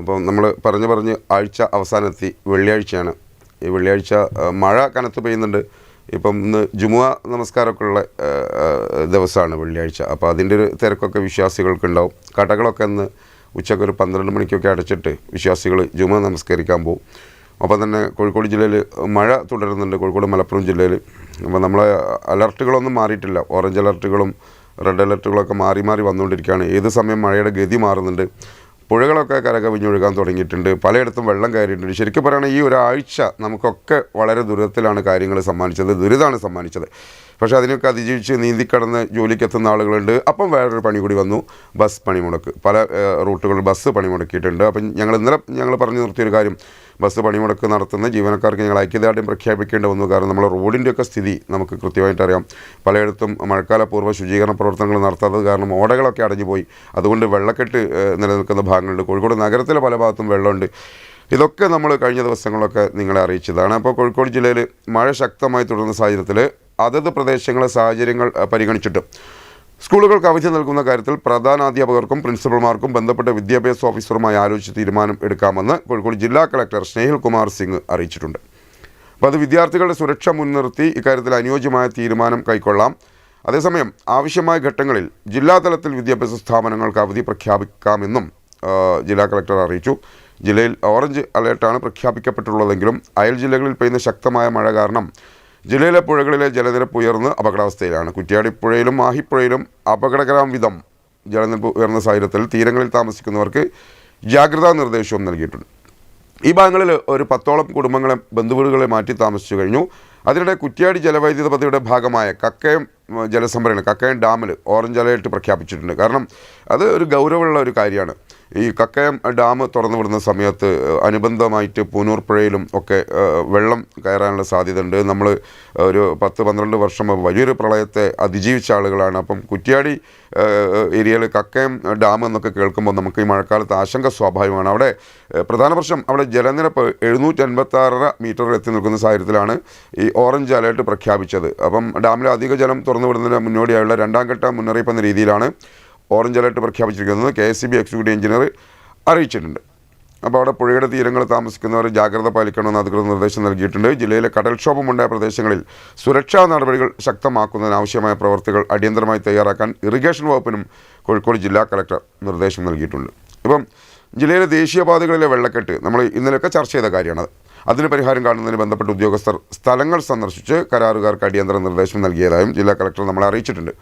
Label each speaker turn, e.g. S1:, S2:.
S1: അപ്പം നമ്മൾ പറഞ്ഞു പറഞ്ഞ് ആഴ്ച അവസാനത്തി വെള്ളിയാഴ്ചയാണ്. ഈ വെള്ളിയാഴ്ച മഴ കനത്ത് പെയ്യുന്നുണ്ട്. ഇപ്പം ഇന്ന് ജുമുഅ നമസ്കാരമൊക്കെ ഉള്ള ദിവസമാണ് വെള്ളിയാഴ്ച. അപ്പോൾ അതിന്റെ ഒരു തിരക്കൊക്കെ വിശ്വാസികൾക്ക് ഉണ്ടാവും കടകളൊക്കെ ഇന്ന് ഉച്ചയ്ക്ക് ഒരു പന്ത്രണ്ട് മണിക്കൊക്കെ അടച്ചിട്ട് വിശ്വാസികൾ ജുമുഅ നമസ്കരിക്കാൻ പോകും അപ്പോൾ തന്നെ കോഴിക്കോട് ജില്ലയിൽ മഴ തുടരുന്നുണ്ട് കോഴിക്കോട് മലപ്പുറം ജില്ലയിൽ. അപ്പോൾ നമ്മളെ അലർട്ടുകളൊന്നും മാറിയിട്ടില്ല. ഓറഞ്ച് അലർട്ടുകളും റെഡ് അലർട്ടുകളൊക്കെ മാറി മാറി വന്നുകൊണ്ടിരിക്കുകയാണ്. ഏത് സമയം മഴയുടെ ഗതി മാറുന്നുണ്ട്? പുഴകളൊക്കെ കരകവിഞ്ഞൊഴുകാൻ തുടങ്ങിയിട്ടുണ്ട്. പലയിടത്തും വെള്ളം കയറിയിട്ടുണ്ട്. ശരിക്കും പറയുകയാണെങ്കിൽ ഈ ഒരാഴ്ച നമുക്കൊക്കെ വളരെ ദുരിതത്തിലാണ് കാര്യങ്ങൾ സമ്മാനിച്ചത് ദുരിതമാണ് സമ്മാനിച്ചത്. പക്ഷേ അതിനൊക്കെ അതിജീവിച്ച് നീന്തിക്കടന്ന് ജോലിക്ക് എത്തുന്ന ആളുകളുണ്ട്. അപ്പം വേറൊരു പണി കൂടി വന്നു. ബസ് പണിമുടക്ക്. പല റൂട്ടുകളിൽ ബസ് പണിമുടക്കിയിട്ടുണ്ട്. അപ്പം ഞങ്ങൾ ഇന്നലെ ഞങ്ങൾ പറഞ്ഞു നിർത്തിയൊരു കാര്യം. ബസ് പണിമുടക്ക് നടത്തുന്ന ജീവനക്കാർക്ക് ഞങ്ങൾ ഐക്യദാർഢ്യം പ്രഖ്യാപിക്കേണ്ടി വന്നു. കാരണം നമ്മുടെ റോഡിന്റെയൊക്കെ സ്ഥിതി നമുക്ക് കൃത്യമായിട്ട് അറിയാം. പലയിടത്തും മഴക്കാല പൂർവ ശുചീകരണ പ്രവർത്തനങ്ങൾ നടത്താത്തത് കാരണം ഓടകളൊക്കെ അടഞ്ഞുപോയി അതുകൊണ്ട് വെള്ളക്കെട്ട് നിലനിൽക്കുന്ന ഭാഗങ്ങളുണ്ട്. കോഴിക്കോട് നഗരത്തിലെ പല ഭാഗത്തും വെള്ളമുണ്ട്. ഇതൊക്കെ നമ്മൾ കഴിഞ്ഞ ദിവസങ്ങളൊക്കെ നിങ്ങളെ അറിയിച്ചതാണ്. അപ്പോൾ കോഴിക്കോട് ജില്ലയിൽ മഴ ശക്തമായി തുടരുന്ന സാഹചര്യത്തിൽ അതത് പ്രദേശങ്ങളെ സാഹചര്യങ്ങൾ പരിഗണിച്ചിട്ടും. സ്കൂളുകൾക്ക് അവധി നൽകുന്ന കാര്യത്തിൽ പ്രധാനാധ്യാപകർക്കും പ്രിൻസിപ്പൽമാർക്കും ബന്ധപ്പെട്ട വിദ്യാഭ്യാസ ഓഫീസറുമായി ആലോചിച്ച് തീരുമാനം എടുക്കാമെന്ന് കോഴിക്കോട് ജില്ലാ കളക്ടർ സ്നേഹിൽ കുമാർ സിംഗ് അറിയിച്ചിട്ടുണ്ട്. അപ്പോൾ അത് വിദ്യാർത്ഥികളുടെ സുരക്ഷ മുൻനിർത്തി ഇക്കാര്യത്തിൽ അനുയോജ്യമായ തീരുമാനം കൈക്കൊള്ളാം. അതേസമയം ആവശ്യമായ ഘട്ടങ്ങളിൽ ജില്ലാതലത്തിൽ വിദ്യാഭ്യാസ സ്ഥാപനങ്ങൾക്ക് അവധി പ്രഖ്യാപിക്കാമെന്നും ജില്ലാ കളക്ടർ അറിയിച്ചു. ജില്ലയിൽ ഓറഞ്ച് അലേർട്ടാണ് പ്രഖ്യാപിക്കപ്പെട്ടിട്ടുള്ളതെങ്കിലും അയൽ ജില്ലകളിൽ പെയ്യുന്ന ശക്തമായ മഴ കാരണം ജില്ലയിലെ പുഴകളിലെ ജലനിരപ്പ് ഉയർന്ന് അപകടാവസ്ഥയിലാണ്. കുറ്റ്യാടിപ്പുഴയിലും മാഹിപ്പുഴയിലും അപകടകരം വിധം ജലനിരപ്പ് ഉയർന്ന സാഹചര്യത്തിൽ തീരങ്ങളിൽ താമസിക്കുന്നവർക്ക് ജാഗ്രതാ നിർദ്ദേശവും നൽകിയിട്ടുണ്ട്. ഈ ഭാഗങ്ങളിൽ ഒരു പത്തോളം കുടുംബങ്ങളെ ബന്ധുവീടുകളെ മാറ്റി താമസിച്ചു കഴിഞ്ഞു. അതിനിടെ കുറ്റ്യാടി ജലവൈദ്യുത പദ്ധതിയുടെ ഭാഗമായ കക്കയം ജലസംഭരണി കക്കയം ഡാമിൽ ഓറഞ്ച് അലേർട്ട് പ്രഖ്യാപിച്ചിട്ടുണ്ട്. കാരണം അത് ഒരു ഗൗരവമുള്ള ഒരു കാര്യമാണ്. ഈ കക്കയം ഡാം തുറന്നു വിടുന്ന സമയത്ത് അനുബന്ധമായിട്ട് പൂനൂർ പുഴയിലും ഒക്കെ വെള്ളം കയറാനുള്ള സാധ്യതയുണ്ട്. നമ്മൾ ഒരു പത്ത് പന്ത്രണ്ട് വർഷം വലിയൊരു പ്രളയത്തെ അതിജീവിച്ച ആളുകളാണ്. അപ്പം കുറ്റ്യാടി ഏരിയയിൽ കക്കയം ഡാം എന്നൊക്കെ കേൾക്കുമ്പോൾ നമുക്ക് ഈ മഴക്കാലത്ത് ആശങ്ക സ്വാഭാവികമാണ്. അവിടെ പ്രധാന പ്രശ്നം അവിടെ ജലനിരപ്പ് എഴുന്നൂറ്റി അൻപത്താറര മീറ്റർ എത്തി നിൽക്കുന്ന സാഹചര്യത്തിലാണ് ഈ ഓറഞ്ച് അലേർട്ട് പ്രഖ്യാപിച്ചത്. അപ്പം ഡാമിലെ അധിക ജലം തുറന്നു വിടുന്നതിന് മുന്നോടിയായുള്ള രണ്ടാം ഘട്ട മുന്നറിയിപ്പ് എന്ന രീതിയിലാണ് ഓറഞ്ച് അലർട്ട് പ്രഖ്യാപിച്ചിരിക്കുന്നത് K S E B executive engineer അറിയിച്ചിട്ടുണ്ട്. അപ്പോൾ അവിടെ പുഴയുടെ തീരങ്ങൾ താമസിക്കുന്നവർ ജാഗ്രത പാലിക്കണമെന്ന് അധികൃതർ നിർദ്ദേശം നൽകിയിട്ടുണ്ട്. ജില്ലയിലെ കടൽക്ഷോഭമുണ്ടായ പ്രദേശങ്ങളിൽ സുരക്ഷാ നടപടികൾ ശക്തമാക്കുന്നതിനാവശ്യമായ പ്രവർത്തികൾ അടിയന്തരമായി തയ്യാറാക്കാൻ ഇറിഗേഷൻ വകുപ്പിനും കോഴിക്കോട് ജില്ലാ കളക്ടർ നിർദ്ദേശം നൽകിയിട്ടുണ്ട്. ഇപ്പം ജില്ലയിലെ ദേശീയപാതകളിലെ വെള്ളക്കെട്ട് നമ്മൾ ഇന്നലെയൊക്കെ ചർച്ച ചെയ്ത കാര്യമാണ്. അതിന് പരിഹാരം കാണുന്നതിന് ബന്ധപ്പെട്ട് ഉദ്യോഗസ്ഥർ സ്ഥലങ്ങൾ സന്ദർശിച്ച് കരാറുകാർക്ക് അടിയന്തര നിർദ്ദേശം നൽകിയതായും ജില്ലാ കളക്ടർ നമ്മളെ അറിയിച്ചിട്ടുണ്ട്.